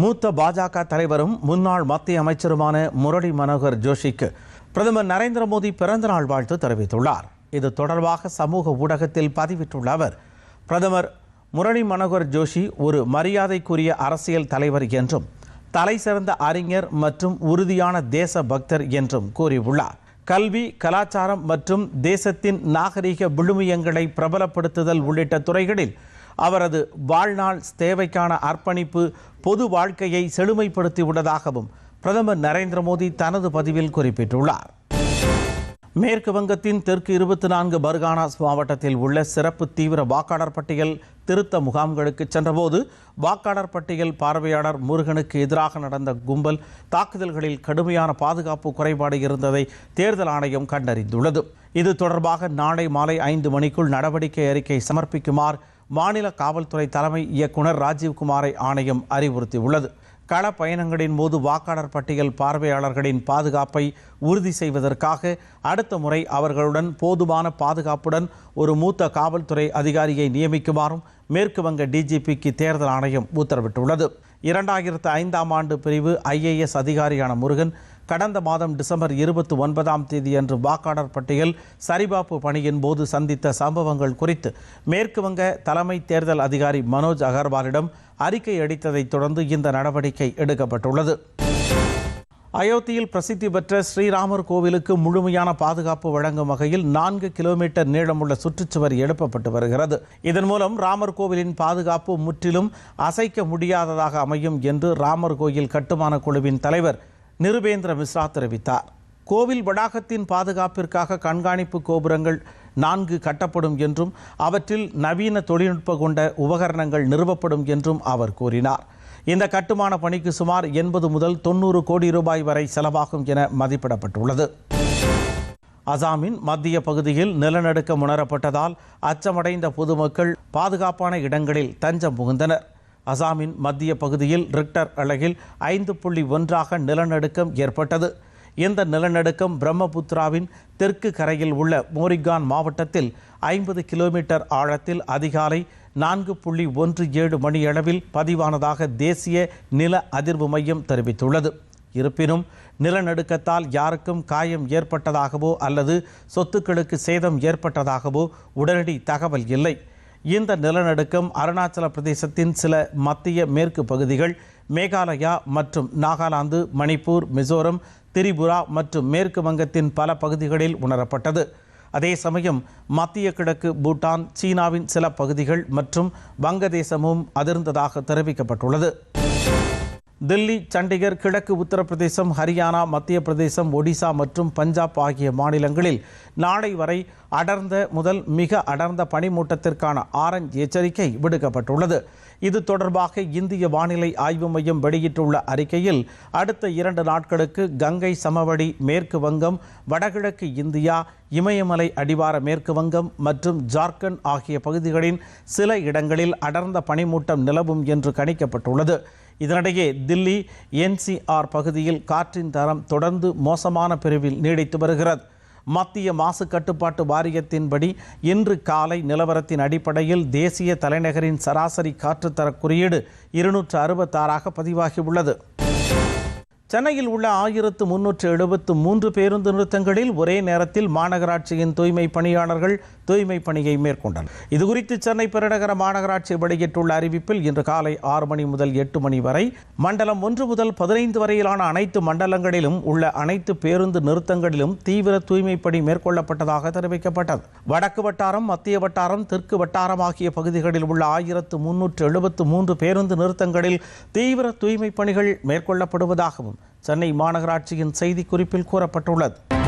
மூத்த பாஜக தலைவரும் முன்னாள் மத்திய அமைச்சருமான முரளி மனோகர் ஜோஷிக்கு பிரதமர் நரேந்திர மோடி பிறந்தநாள் வாழ்த்து தெரிவித்துள்ளார். இது தொடர்பாக சமூக ஊடகத்தில் பதிவிட்டுள்ள அவர் பிரதமர் முரளி மனோகர் ஜோஷி ஒரு மரியாதைக்குரிய அரசியல் தலைவர் என்றும் தலை சிறந்த அறிஞர் மற்றும் உறுதியான தேச பக்தர் என்றும் கூறியுள்ளார். கல்வி கலாச்சாரம் மற்றும் தேசத்தின் நாகரிக விழுமியங்களை பிரபலப்படுத்துதல் உள்ளிட்ட துறைகளில் அவரது வாழ்நாள் தேவைக்கான அர்ப்பணிப்பு பொது வாழ்க்கையை செழுமைப்படுத்தியுள்ளதாகவும் பிரதமர் நரேந்திர மோடி தனது பதிவில் குறிப்பிட்டுள்ளார். மேற்கு வங்கத்தின் தெற்கு இருபத்தி நான்கு பர்கானாஸ் மாவட்டத்தில் உள்ள சிறப்பு தீவிர வாக்காளர் பட்டியல் திருத்த முகாம்களுக்கு சென்றபோது வாக்காளர் பட்டியல் பார்வையாளர் முருகனுக்கு எதிராக நடந்த கும்பல் தாக்குதல்களில் கடுமையான பாதுகாப்பு குறைபாடு இருந்ததை தேர்தல் ஆணையம் கண்டறிந்துள்ளது. இது தொடர்பாக நாளை மாலை ஐந்து மணிக்குள் நடவடிக்கை அறிக்கை சமர்ப்பிக்குமாறு மாநில காவல்துறை தலைமை இயக்குனர் ராஜீவ்குமாரை ஆணையம் அறிவுறுத்தியுள்ளது. கள பயணங்களின் போது வாக்காளர் பட்டியல் பார்வையாளர்களின் பாதுகாப்பை உறுதி செய்வதற்காக அடுத்த முறை அவர்களுடன் போதுமான பாதுகாப்புடன் ஒரு மூத்த காவல்துறை அதிகாரியை நியமிக்குமாறும் மேற்கு வங்க டிஜிபிக்கு தேர்தல் ஆணையம் உத்தரவிட்டுள்ளது. இரண்டாயிரத்து ஐந்தாம் ஆண்டு பிரிவு ஐஏஎஸ் அதிகாரியான முருகன் கடந்த மாதம் டிசம்பர் இருபத்தி ஒன்பதாம் தேதியன்று வாக்காளர் பட்டியல் சரிபார்ப்பு பணியின் போது சந்தித்த சம்பவங்கள் குறித்து மேற்குவங்க தலைமை தேர்தல் அதிகாரி மனோஜ் அகர்வாலிடம் அறிக்கை அளித்ததைத் தொடர்ந்து இந்த நடவடிக்கை எடுக்கப்பட்டுள்ளது. அயோத்தியில் பிரசித்தி பெற்ற ஸ்ரீராமர் கோவிலுக்கு முழுமையான பாதுகாப்பு வழங்கும் வகையில் நான்கு கிலோமீட்டர் நீளமுள்ள சுற்றுச்சுவர் எழுப்பப்பட்டு வருகிறது. இதன் மூலம் ராமர் கோவிலின் பாதுகாப்பு முற்றிலும் அசைக்க முடியாததாக அமையும் என்று ராமர் கோயில் கட்டுமான குழுவின் தலைவர் நிருபேந்திர மிஸ்ரா தெரிவித்தார். கோவில் வளாகத்தின் பாதுகாப்பிற்காக கண்காணிப்பு கோபுரங்கள் நான்கு கட்டப்படும் என்றும் அவற்றில் நவீன தொழில்நுட்ப கொண்ட உபகரணங்கள் நிறுவப்படும் என்றும் அவர் கூறினார். இந்த கட்டுமான பணிக்கு சுமார் எண்பது முதல் தொண்ணூறு கோடி ரூபாய் வரை செலவாகும் என மதிப்பிடப்பட்டுள்ளது. அசாமின் மத்திய பகுதியில் நிலநடுக்கம் உணரப்பட்டதால் அச்சமடைந்த பொதுமக்கள் பாதுகாப்பான இடங்களில் தஞ்சம் புகுந்தனர். அசாமின் மத்திய பகுதியில் ரிக்டர் அழகில் ஐந்து புள்ளி ஒன்றாக நிலநடுக்கம் ஏற்பட்டது. இந்த நிலநடுக்கம் பிரம்மபுத்திராவின் தெற்கு கரையில் உள்ள மோரிகான் மாவட்டத்தில் ஐம்பது கிலோமீட்டர் ஆழத்தில் அதிகாலை நான்கு புள்ளி ஒன்று ஏழு மணியளவில் பதிவானதாக தேசிய நில அதிர்வு மையம் தெரிவித்துள்ளது. இருப்பினும் நிலநடுக்கத்தால் யாருக்கும் காயம் ஏற்பட்டதாகவோ அல்லது சொத்துக்களுக்கு சேதம் ஏற்பட்டதாகவோ உடனடி தகவல் இல்லை. இந்த நிலநடுக்கம் அருணாச்சல பிரதேசத்தின் சில மத்திய மேற்கு பகுதிகள் மேகாலயா மற்றும் நாகாலாந்து மணிப்பூர் மிசோரம் திரிபுரா மற்றும் மேற்கு வங்கத்தின் பல பகுதிகளில் உணரப்பட்டது. அதே சமயம் மத்திய கிழக்கு பூட்டான் சீனாவின் சில பகுதிகள் மற்றும் வங்கதேசமும் அதிர்ந்ததாக தெரிவிக்கப்பட்டுள்ளது. தில்லி சண்டிகர் கிழக்கு உத்தரப்பிரதேசம் ஹரியானா மத்திய பிரதேசம் ஒடிசா மற்றும் பஞ்சாப் ஆகிய மாநிலங்களில் நாளை வரை அடர்ந்த முதல் மிக அடர்ந்த பனிமூட்டத்திற்கான ஆரஞ்ச் எச்சரிக்கை விடுக்கப்பட்டுள்ளது. இது தொடர்பாக இந்திய வானிலை ஆய்வு மையம் வெளியிட்டுள்ள அறிக்கையில் அடுத்த இரண்டு நாட்களுக்கு கங்கை சமவெளி மேற்கு வங்கம் வடகிழக்கு இந்தியா இமயமலை அடிவார மேற்கு வங்கம் மற்றும் ஜார்க்கண்ட் ஆகிய பகுதிகளின் சில இடங்களில் அடர்ந்த பனிமூட்டம் நிலவும் என்று கணிக்கப்பட்டுள்ளது. இதனிடையே தில்லி என்சிஆர் பகுதியில் காற்றின் தரம் தொடர்ந்து மோசமான பிரிவில் நீடித்து வருகிறது. மத்திய மாசு கட்டுப்பாட்டு வாரியத்தின்படி இன்று காலை நிலவரத்தின் அடிப்படையில் தேசிய தலைநகரின் சராசரி காற்றுத்தர குறியீடு இருநூற்று அறுபத்தாறாக பதிவாகியுள்ளது. சென்னையில் உள்ள ஆயிரத்து முன்னூற்று எழுபத்து மூன்று பேருந்து நிறுத்தங்களில் ஒரே நேரத்தில் மாநகராட்சியின் தூய்மை பணியாளர்கள் தூய்மை பணியை மேற்கொண்டனர். இதுகுறித்து சென்னை பெருநகர மாநகராட்சி வெளியிட்டுள்ள அறிவிப்பில் இன்று காலை ஆறு மணி முதல் எட்டு மணி வரை மண்டலம் ஒன்று முதல் பதினைந்து வரையிலான அனைத்து மண்டலங்களிலும் உள்ள அனைத்து பேருந்து நிறுத்தங்களிலும் தீவிர தூய்மை பணி மேற்கொள்ளப்பட்டதாக தெரிவிக்கப்பட்டது. வடக்கு வட்டாரம் மத்திய வட்டாரம் தெற்கு வட்டாரம் ஆகிய பகுதிகளில் உள்ள ஆயிரத்து முன்னூற்று எழுபத்து மூன்று பேருந்து நிறுத்தங்களில் தீவிர தூய்மை பணிகள் மேற்கொள்ளப்படுவதாகவும் சென்னை மாநகராட்சியின் செய்திக்குறிப்பில் கூறப்பட்டுள்ளது.